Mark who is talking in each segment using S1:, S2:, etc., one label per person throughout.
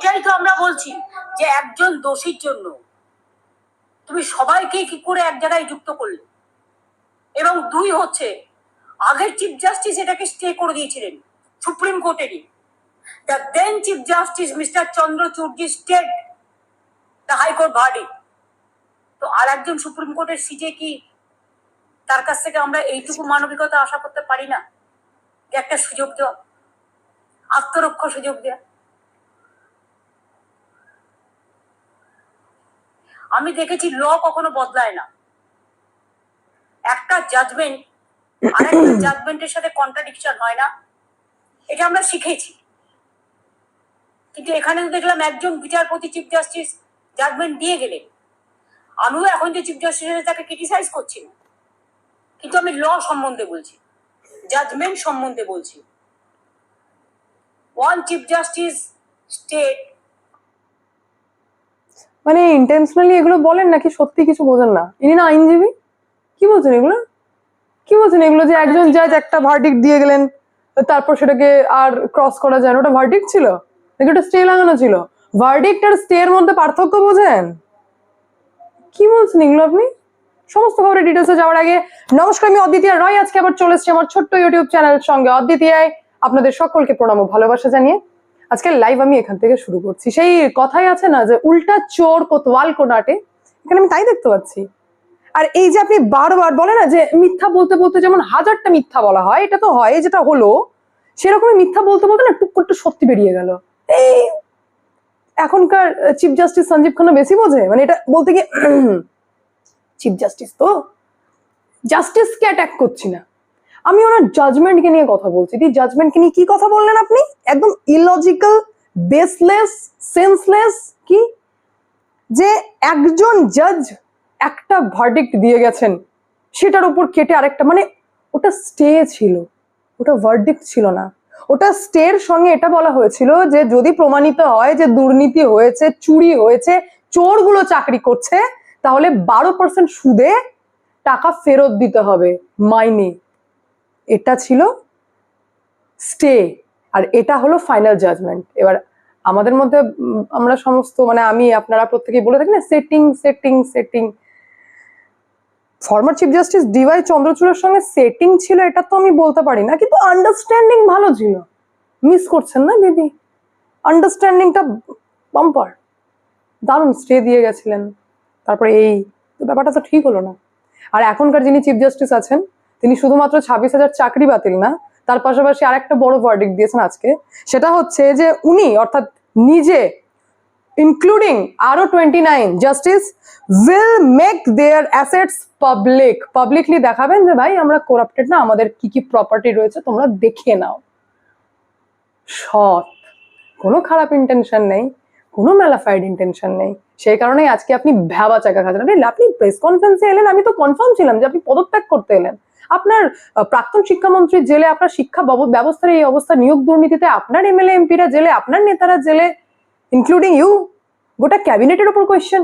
S1: এটাই তো আমরা বলছি যে একজন দোষীর জন্য তুমি সবাইকে কি করে এক জায়গায় যুক্ত করলে? এবং দুই হচ্ছে, আগের চিফ জাস্টিস এটাকে স্টে করে দিয়েছিলেন supreme কোর্টেরই the then chief justice mister Chandrachud stayed the high court verdict তো আর একজন সুপ্রিম কোর্টের সিটে কি তার কাছ থেকে আমরা এইটুকু মানবিকতা আশা করতে পারি না? যে একটা সুযোগ দেওয়া আত্মরক্ষা সুযোগ দেওয়া। আমি দেখেছি ল কখনো বদলায় না। একটা জাজমেন্ট আরেকটা জাজমেন্টের সাথে কন্ট্রাডিকশন হয় না। এটা আমরা শিখেছি। কিন্তু এখানে দেখলাম একজন বিচারপতি চিফ জাস্টিস জাজমেন্ট দিয়ে গেলেন। আমিও এখন যে চিফ জাস্টিস তাকে ক্রিটিসাইজ করছি না। কিন্তু আমি ল সম্বন্ধে বলছি জাজমেন্ট সম্বন্ধে বলছি। ওয়ান চিফ জাস্টিস স্টেট
S2: মানে ইন্টেনশনালি এগুলো বলেন নাকি সত্যি কিছু বোঝেন না? ইনি না আইনজীবী? কি বলছেন এগুলো? কি বলছেন এগুলো যে একজন জাজ একটা ভার্ডিক দিয়ে গেলেন, তারপর সেটাকে আর ক্রস করা যায় ওটা ভার্ডিক ছিল? নাকি ওটা স্টে লাগানো ছিল? ভার্ডিক্ট আর স্টে এর মধ্যে পার্থক্য বোঝেন? কি বলছেন এগুলো আপনি? সমস্ত খবরের ডিটেলসে যাওয়ার আগে নমস্কার, আমি অদ্বিতীয় রয়। আজকে আবার চলে এসেছি আমার ছোট্ট ইউটিউব চ্যানেলের সঙ্গে। অদ্বিতীয় আপনাদের সকলকে প্রণাম ভালোবাসা জানিয়ে আজকে লাইভ আমি এখান থেকে শুরু করছি। সেই কথাই আছে না যে, উল্টা চোর কোতওয়াল কোনাটে এখানে আমি তাই দেখতে পাচ্ছি। আর এই যে আপনি বারবার বলে না যে, মিথ্যা বলতে বলতে যেমন হাজারটা মিথ্যা বলা হয়, এটা তো হয়, যেটা হলো, সেরকমই মিথ্যা বলতে বলতে না টুক করতে সত্যি বেরিয়ে গেল। এই এখনকার চিফ জাস্টিস সঞ্জীব খান্না বেশি বোঝে? মানে এটা বলতে গিয়ে চিফ জাস্টিস তো? জাস্টিসকে অ্যাটাক করছি না। আমি ওনার জাজমেন্টকে নিয়ে কথা বলছি। দি জাজমেন্টকে নিয়ে কি কথা বললেন আপনি? একদম ইলজিক্যাল বেসলেস সেন্সলেস কি? যে একজন জাজ একটা ভার্ডিক্ট দিয়ে গেছেন, সেটার উপর কেটে আরেকটা মানে ওটা স্টে ছিল, ওটা ভার্ডিক্ট ছিল না। ওটা স্টের সঙ্গে এটা বলা হয়েছিল যে যদি প্রমাণিত হয় যে দুর্নীতি হয়েছে, চুরি হয়েছে, চোরগুলো চাকরি করছে, তাহলে বারো পার্সেন্ট সুদে টাকা ফেরত দিতে হবে, মাইনে। এটা ছিল স্টে আর এটা হলো ফাইনাল জাজমেন্ট এবার আমাদের মধ্যে আমরা সমস্ত মানে আমি, আপনারা প্রত্যেকেই বলে থাকি না setting setting setting former chief justice DY চন্দ্রচূড়ের সঙ্গে সেটিং ছিল, এটা তো আমি বলতে পারি না, কিন্তু আন্ডারস্ট্যান্ডিং ভালো ছিল। মিস করছেন না দিদি? আন্ডারস্ট্যান্ডিংটা বাম্পার দারুণ স্টে দিয়ে গেছিলেন। তারপরে এই, ব্যাপারটা তো ঠিক হলো না। আর এখনকার যিনি চিফ জাস্টিস আছেন তিনি শুধুমাত্র ছাব্বিশ হাজার চাকরি বাতিল না, তার পাশাপাশি আরেকটা বড় ভার্ডিক দিয়েছেন আজকে। সেটা হচ্ছে যে উনি, অর্থাৎ নিজে ইনক্লুডিং আরও twenty nine justice will make their assets public publicly দেখাবেন যে, ভাই, আমরা করাপ্টেড না, আমাদের কি কি প্রপার্টি রয়েছে, তোমরা দেখে নাও। সৎ। কোনো খারাপ ইন্টেনশন নেই, কোনো ম্যালাফাইড ইন্টেনশন নেই। সেই কারণেই আজকে আপনি ভ্যাবা চাকা খাচ্ছেন। আপনি প্রেস কনফারেন্সে এলেন, আমি তো কনফার্ম ছিলাম যে আপনি পদত্যাগ করতে এলেন। আপনার প্রাক্তন শিক্ষামন্ত্রী জেলে, আপনার শিক্ষা ব্যবস্থার এই অবস্থা নিয়োগ দুর্নীতিতে, আপনার এমএলএ এমপিরা জেলে, আপনার নেতারা জেলে ইনক্লুডিং ইউ গোটা ক্যাবিনেটের উপর কোয়েশ্চেন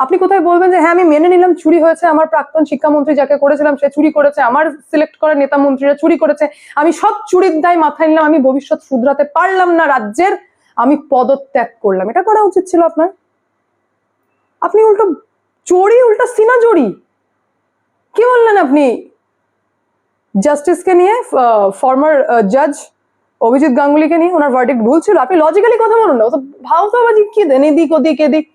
S2: আপনি কোথায় বলবেন যে হ্যাঁ আমি মেনে নিলাম, চুরি হয়েছে, আমার প্রাক্তন শিক্ষামন্ত্রী যাকে করেছিলাম, সে চুরি করেছে, আমার সিলেক্ট করা নেতা মন্ত্রীরা চুরি করেছে, আমি সব চুরির দায় মাথায় নিলাম, আমি ভবিষ্যৎ শুধরাতে পারলাম না রাজ্যের, আমি পদত্যাগ করলাম। এটা করা উচিত ছিল আপনার? আপনি উল্টো চোরি উল্টো সিনা চোরি কি বললেন আপনি? জাস্টিসকে নিয়ে ফর্মার জাজ অভিজিৎ গাঙ্গুলিকে নিয়ে ওনার ভার্ডিক্ট ভুল ছিল। আপনি লজিক্যালি কথা বলুন না ভাওতাবাজি কি দেন? এদিক ওদিক, এদিক।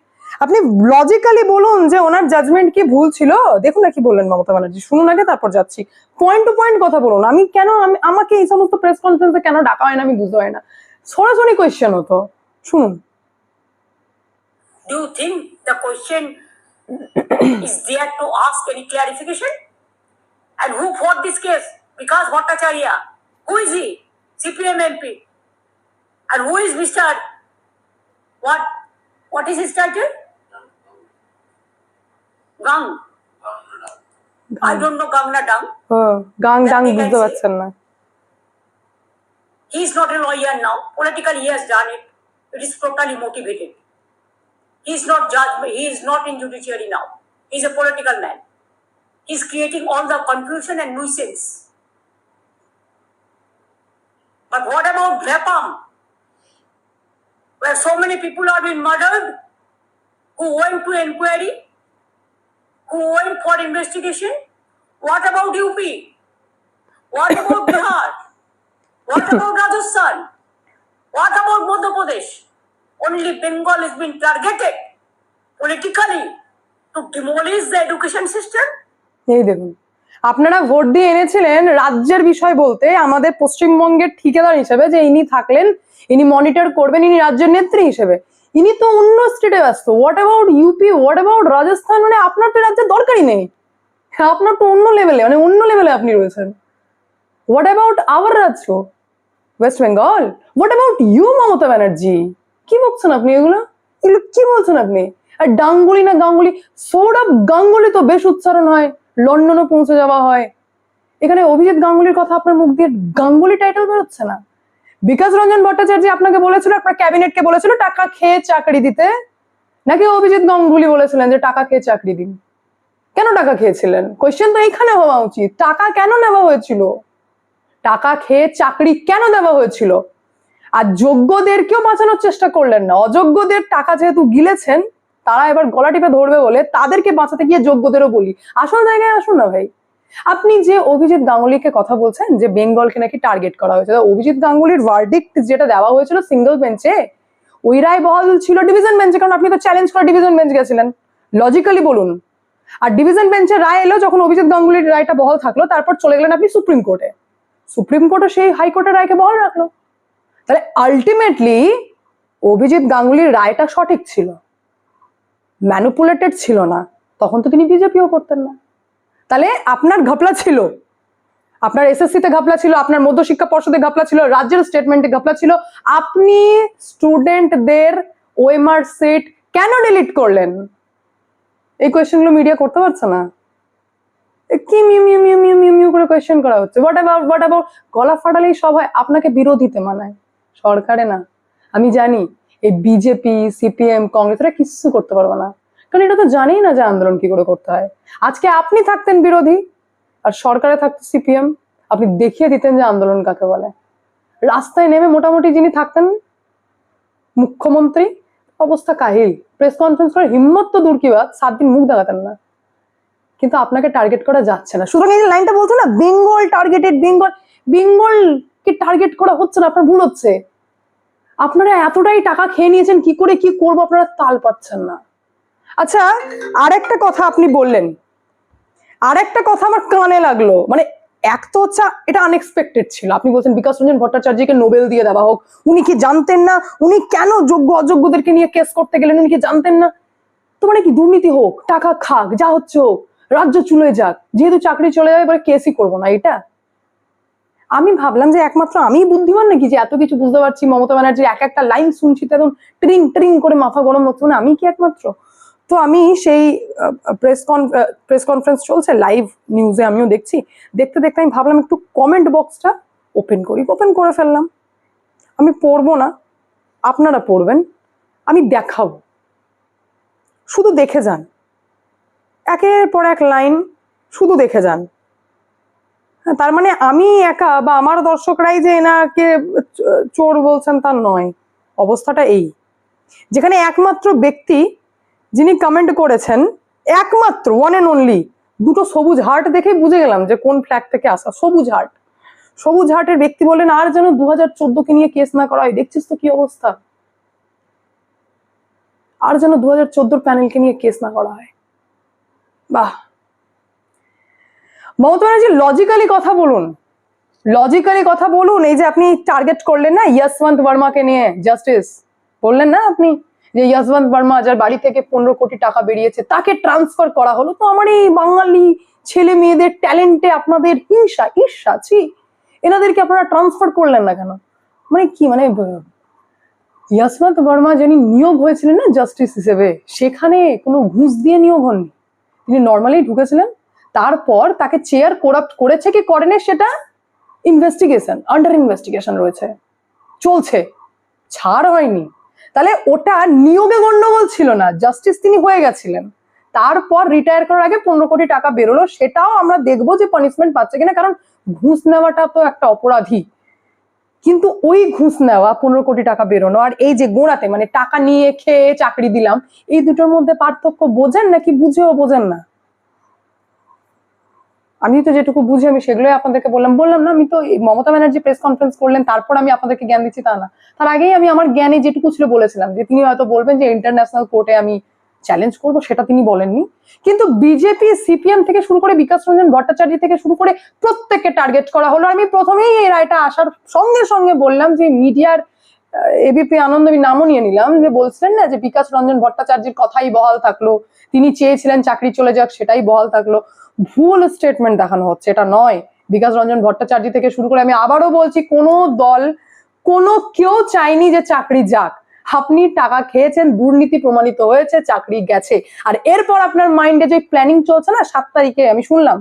S2: আপনি লজিক্যালি বলুন যে ওনার জাজমেন্ট কি ভুল ছিল? দেখুন না কি বললেন মমতা ব্যানার্জি। শুনুন আগে, তারপর যাচ্ছি। পয়েন্ট টু পয়েন্ট কথা বলুন। আমি কেন, আমি, আমাকে এই সমস্ত প্রেস কনফারেন্সে কেন ডাকা হয় না, আমি বুঝতে পারি না। সরাসরি কোয়েশ্চেন হতো শুনুন।
S1: Do you think the question is there to ask any clarification? And who fought this case? Vikas Bhattacharya. Who is he? CPM MP. And who is Mr. What? What is his title? Gang. I don't know Gangna Dang.
S2: হ্যাঁ, গাং ডাং বুঝতে পারছেন না
S1: He is not a lawyer now. Politically, he has done it. It is totally motivated. He is not judge. He is not in judiciary now. He is a political man. Is creating all the confusion and nuisance. But what about VAPAM? where so many people are being murdered, who went to inquiry, who went for investigation? What about UP? What about Bihar? What about Rajasthan? What about Madhya Pradesh? Only Bengal is being targeted politically to demolish the education system.
S2: এই দেখুন। আপনারা vote দিয়ে এনেছিলেন রাজ্যের বিষয় বলতে আমাদের পশ্চিমবঙ্গের ঠিকাদার হিসেবে যে ইনি থাকলেন, ইনি মনিটর করবেন, ইনি রাজ্যের নেত্রী হিসেবে। ইনি তো অন্য স্টেটে ব্যস্ত। What about UP what about Rajasthan মানে আপনার তো রাজ্যের দরকারই নেই। হ্যাঁ আপনার তো অন্য লেভেলে মানে অন্য লেভেলে আপনি রয়েছেন। হোয়াট অ্যাবাউট আওয়ার রাজ্য? West Bengal what about you Mamata Banerjee? কি বলছেন আপনি এগুলো? এগুলো কি বলছেন আপনি? আর ডাঙ্গুলি না গাঙ্গুলি? সৌরভ গাঙ্গুলি তো বেশ উচ্চারণ হয়। লন্ডনও পৌঁছে যাওয়া হয়। এখানে অভিজিৎ গাঙ্গুলির কথা আপনার মুখ দিয়ে গাঙ্গুলি টাইটেল বেরোচ্ছে না? বিকাশ রঞ্জন ভট্টাচার্য আপনাকে বলেছিল, আপনার ক্যাবিনেটকে বলেছিল, টাকা খেয়ে চাকরি দিতে। নাকি অভিজিৎ গাঙ্গুলি বলেছিলেন যে, টাকা খেয়ে চাকরি দিন কেন টাকা খেয়েছিলেন? কোয়েশ্চেন তো এইখানে হওয়া উচিত। টাকা কেন নেওয়া হয়েছিল? টাকা খেয়ে চাকরি কেন দেওয়া হয়েছিল? আর যোগ্যদেরকেও বাঁচানোর চেষ্টা করলেন না। অযোগ্যদের টাকা যেহেতু গিলেছেন তারা এবার গলা টিপে ধরবে বলে তাদেরকে বাঁচাতে গিয়ে যোগ্যদেরও বলি। আসল জায়গায় আসুন না ভাই। আপনি যে অভিজিৎ গাঙ্গুলিকে কথা বলছেন, যে বেঙ্গলকে নাকি টার্গেট করা হয়েছে অভিজিৎ গাঙ্গুলির ভার্ডিক্ট যেটা দেওয়া হয়েছিল সিঙ্গেল বেঞ্চে ওই রায় বহাল ছিল ডিভিশন বেঞ্চে কারণ আপনি তো চ্যালেঞ্জ করে ডিভিশন বেঞ্চ গেছিলেন। লজিক্যালি বলুন। আর ডিভিশন বেঞ্চের রায় এলো যখন অভিজিৎ গাঙ্গুলির রায়টা বহাল থাকল, তারপর চলে গেলেন আপনি সুপ্রিম কোর্টে। সুপ্রিম কোর্টও সেই হাইকোর্টের রায়কে বহাল রাখল। তাহলে আলটিমেটলি অভিজিৎ গাঙ্গুলির রায়টা সঠিক ছিল। ম্যানুপুলেটেড ছিল না, তখন তো তিনি বিজেপিও করতেন না। তাহলে আপনার ঘাপলা ছিল, আপনার এসএসসিতে ঘাপলা ছিল, আপনার মধ্যশিক্ষা পর্ষদে ঘাপলা ছিল, রাজ্যের স্টেটমেন্টে ঘাপলা ছিল, আপনি স্টুডেন্টদের ওএমআর সেট কেন ডিলিট করলেন? এই কোয়েশ্চেনগুলো মিডিয়া করতে পারছে না। কি মিউ মিউ মিউ মিউ মিউ মিউ করে কোয়েশ্চেন করা হচ্ছে? হোয়াট অ্যাবাউট হোয়াট অ্যাবাউট গলা ফাটালেই সব হয়, আপনাকে বিরোধীতে মানায়। সরকারে না। আমি জানি এই বিজেপি সিপিএম কংগ্রেস এরা কিচ্ছু করতে পারবে না। কারণ এটা তো জানেই না যে আন্দোলন কি করে করতে হয়। আজকে আপনি থাকতেন বিরোধী, আর সরকারে থাকতো সিপিএম আপনি দেখিয়ে দিতেন যে আন্দোলন কাকে বলে। রাস্তায় নেমে মোটামুটি যিনি থাকতেন, মুখ্যমন্ত্রী, অবস্থা কাহিল। প্রেস কনফারেন্স করে হিম্মত তো দূর কি বাদ সাত দিন মুখ দেখাতেন না। কিন্তু আপনাকে টার্গেট করা যাচ্ছে না। সুতরাং এই লাইনটা বলছো না বেঙ্গল টার্গেটেড বেঙ্গল বেঙ্গল কে টার্গেট করা হচ্ছে না, আপনার ভুল হচ্ছে। আপনারা এতটাই টাকা খেয়ে নিয়েছেন, কি করে কি করব আপনারা তাল পাচ্ছেন না। আচ্ছা আরেকটা কথা আপনি বললেন। আরেকটা কথা আমার কানে লাগল। মানে এক তো হচ্ছে এটা আনএক্সপেক্টেড ছিল। আপনি বলছেন বিকাশ রঞ্জন ভট্টাচার্যকে নোবেল দিয়ে দেওয়া হোক। উনি কি জানতেন না? উনি কেন যোগ্য অযোগ্যদেরকে নিয়ে কেস করতে গেলেন? উনি কি জানতেন না? তো মানে কি দুর্নীতি হোক, টাকা খাক, যা হচ্ছে হোক, রাজ্য চলে যাক। যেহেতু চাকরি চলে যাবে, এবার কেসই করব না, এটা? আমি ভাবলাম যে একমাত্র আমিই বুদ্ধিমান নাকি যে এত কিছু বুঝতে পারছি? মমতা ব্যানার্জির এক একটা লাইন শুনছি তো একদম ট্রিং ট্রিং করে মাথা গরম হচ্ছে না। আমি কি একমাত্র? তো আমি সেই প্রেস প্রেস কনফারেন্স চলছে লাইভ নিউজে আমিও দেখছি। দেখতে দেখতে আমি ভাবলাম একটু কমেন্ট বক্সটা ওপেন করি। ওপেন করে ফেললাম। আমি পড়ব না। আপনারা পড়বেন। আমি দেখাবো। শুধু দেখে যান। একের পর এক লাইন শুধু দেখে যান। তার মানে আমি একা বা আমার দর্শকরাই যে এনাকে চোর বলছেন তার নয়। অবস্থাটা এই। যেখানে একমাত্র ব্যক্তি যিনি কমেন্ট করেছেন, একমাত্র ওয়ান অ্যান্ড অনলি দুটো সবুজ হার্ট দেখেই বুঝে গেলাম যে কোন ফ্ল্যাগ থেকে আসা। সবুজ হার্ট সবুজ হাটের ব্যক্তি বলেন আর যেন দু হাজার চোদ্দকে নিয়ে কেস না করা হয়, দেখছিস তো কি অবস্থা? আর যেন দু হাজার চোদ্দোর প্যানেলকে নিয়ে কেস না করা হয়। বাহ! মমতা ব্যানার্জি লজিক্যালি কথা বলুন। লজিক্যালি কথা বলুন, এই যে আপনি টার্গেট করলেন না ইয়াসবন্ত বর্মাকে নিয়ে জাস্টিস বললেন না আপনি যে ইয়াসবন্ত বর্মা যার বাড়ি থেকে পনেরো কোটি টাকা বেরিয়েছে, তাকে ট্রান্সফার করা হলো? তো আমার এই বাঙালি ছেলে মেয়েদের ট্যালেন্টে আপনাদের হিংসা, ঈর্ষা, ছি। এনাদেরকে আপনারা ট্রান্সফার করলেন না কেন? মানে কি মানে ইয়াসবন্ত বর্মা যিনি নিয়োগ হয়েছিলেন না জাস্টিস হিসেবে, সেখানে কোনো ঘুষ দিয়ে নিয়োগ হননি। তিনি নর্মালি ঢুকেছিলেন তারপর তাকে চেয়ার করাপ্ট করেছে কি করেনি সেটা ইনভেস্টিগেশন আন্ডার ইনভেস্টিগেশন রয়েছে। চলছে। ছাড় হয়নি। তাহলে ওটা নিয়োগে গণ্ডগোল ছিল না জাস্টিস তিনি হয়ে গেছিলেন। তারপর রিটায়ার করার আগে পনেরো কোটি টাকা বেরোলো, সেটাও আমরা দেখব যে পানিশমেন্ট পাচ্ছে কিনা, কারণ ঘুষ নেওয়াটা তো একটা অপরাধী। কিন্তু ওই ঘুষ নেওয়া, পনেরো কোটি টাকা বেরোনো আর এই যে গোড়াতে মানে টাকা নিয়ে খেয়ে চাকরি দিলাম, এই দুটোর মধ্যে পার্থক্য বোঝেন নাকি বুঝেও বোঝেন না? আমি তো যেটুকু বুঝি, আমি সেগুলোই আপনাদেরকে বললাম। বললাম না, আমি তো মমতা ব্যানার্জি প্রেস কনফারেন্স করলেন, তারপর আমি আপনাদেরকে জ্ঞান দিচ্ছি তা না। তার আগেই আমি আমার জ্ঞানে যেটুকু ছিল বলেছিলাম, যে তিনি হয়তো বলবেন যে ইন্টারন্যাশনাল কোর্টে আমি চ্যালেঞ্জ করব, সেটা তিনি বলেননি। কিন্তু বিজেপি সিপিএম থেকে শুরু করে বিকাশ রঞ্জন ভট্টাচার্য থেকে শুরু করে প্রত্যেককে টার্গেট করা হলো। আমি প্রথমেই এই রায়টা আসার সঙ্গে সঙ্গে বললাম যে মিডিয়ার এবিপি আনন্দ আমি নামও নিয়ে নিলাম। যে বলছিলেন না যে বিকাশ রঞ্জন ভট্টাচার্যের কথাই বহাল থাকল। তিনি চেয়েছিলেন চাকরি চলে যাক, সেটাই বহাল থাকল। ভুল স্টেটমেন্ট দেখানো হচ্ছে, এটা নয়। বিকাশ রঞ্জন ভট্টাচার্য থেকে শুরু করে আমি আবারও বলছি, কোনো দল, কোনো কেউ চায়নি যে চাকরি যাক। আপনি টাকা খেয়েছেন, দুর্নীতি প্রমাণিত হয়েছে, চাকরি গেছে। আর এরপর আপনার মাইন্ডে যে প্ল্যানিং চলছে না, সাত তারিখে আমি শুনলাম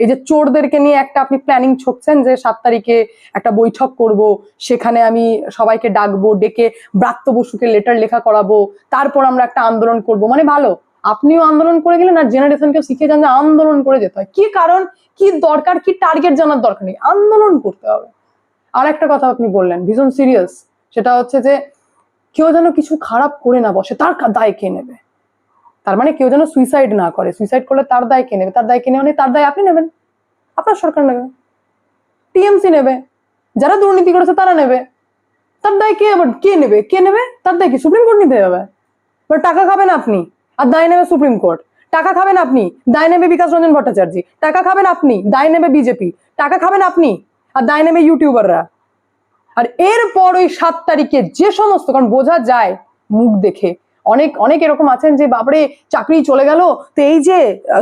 S2: এই যে চোরদেরকে নিয়ে একটা আপনি প্ল্যানিং ছকছেন যে সাত তারিখে একটা বৈঠক করব, সেখানে আমি সবাইকে ডাকবো, ডেকে ব্রাত্য বসুকে লেটার লেখা করাবো, তারপর আমরা একটা আন্দোলন করব। মানে ভালো, আপনিও আন্দোলন করে গেলেন আর জেনারেশনকেও শিখে যান যে আন্দোলন করে যেতে হয়। কি কারণ, কি দরকার, কি টার্গেট জানার দরকার নেই। আন্দোলন করতে হবে। আর একটা কথা আপনি বললেন, ভীষণ সিরিয়াস সেটা হচ্ছে যে কেউ যেন কিছু খারাপ করে না বসে, তার দায় কে নেবে? তার মানে কেউ যেন সুইসাইড না করে। সুইসাইড করলে তার দায় কে নেবে? তার দায় কে নেবে তার দায় আপনি নেবেন। আপনার সরকার নেবে। টিএমসি নেবে। যারা দুর্নীতি করেছে তারা নেবে। তার দায় কে আবার কে নেবে? কে নেবে? তার দায় কি? সুপ্রিম কোর্ট নিতে এবার টাকা খাবেন আপনি আর দায় নেবে সুপ্রিম কোর্ট টাকা খাবেন আপনি, দায় নেবে বিকাশ রঞ্জন ভট্টাচার্য। টাকা খাবেন আপনি, দায় নেবে বিজেপি টাকা খাবেন আপনি আর দায় নেবে ইউটিউবাররা আর এরপর ওই সাত তারিখে যে সমস্ত কারণ বোঝা যায় মুখ দেখে অনেক অনেক এরকম আছেন যে, বাপরে, চাকরি চলে গেল। তো এই যে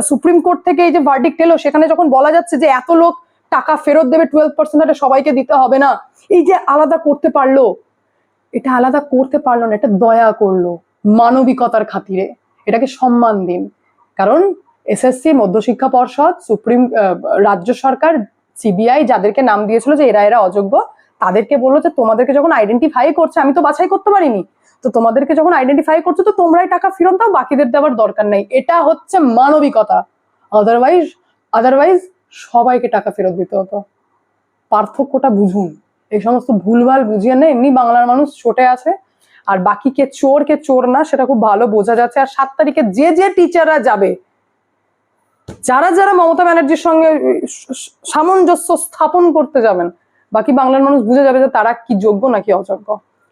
S2: সুপ্রিম কোর্ট থেকে এই যে ভার্ডিক্ট এলো, সেখানে যখন বলা যাচ্ছে যে, এত লোক টাকা ফেরত দেবে টুয়েলভ পার্সেন্ট সবাইকে দিতে হবে না। এই যে, আলাদা করতে পারল। এটা আলাদা করতে পারল না, এটা দয়া করল মানবিকতার খাতিরে। এটাকে সম্মান দিন। কারণ এসএসসি মধ্যশিক্ষা পর্ষদ সুপ্রিম রাজ্য সরকার সিবিআই যাদেরকে নাম দিয়েছিল যে, এরা এরা অযোগ্য, তাদেরকে বলল যে, তোমাদেরকে যখন আইডেন্টিফাই করছে, আমি তো বাছাই করতে পারিনি। তো তোমাদেরকে যখন আইডেন্টিফাই করছ, তো তোমরাই টাকা ফেরত দাও, বাকিদের দেওয়ার দরকার নেই। এটা হচ্ছে মানবিকতা। আদারওয়াইজ আদারওয়াইজ সবাইকে টাকা ফেরত দিতে হতো। পার্থক্যটা বুঝুন। এই সমস্ত ভুলভাল বুঝিয়ে না, এমনি বাংলার মানুষ ছোটে আছে, আর বাকি কে চোর কে চোর না, সেটা খুব ভালো বোঝা যাচ্ছে। আর সাত তারিখে যে যে টিচাররা যাবে, যারা যারা মমতা ব্যানার্জির সঙ্গে সামঞ্জস্য স্থাপন করতে যাবেন, বাকি বাংলার মানুষ বুঝে যাবে যে তারা কি যোগ্য নাকি অযোগ্য।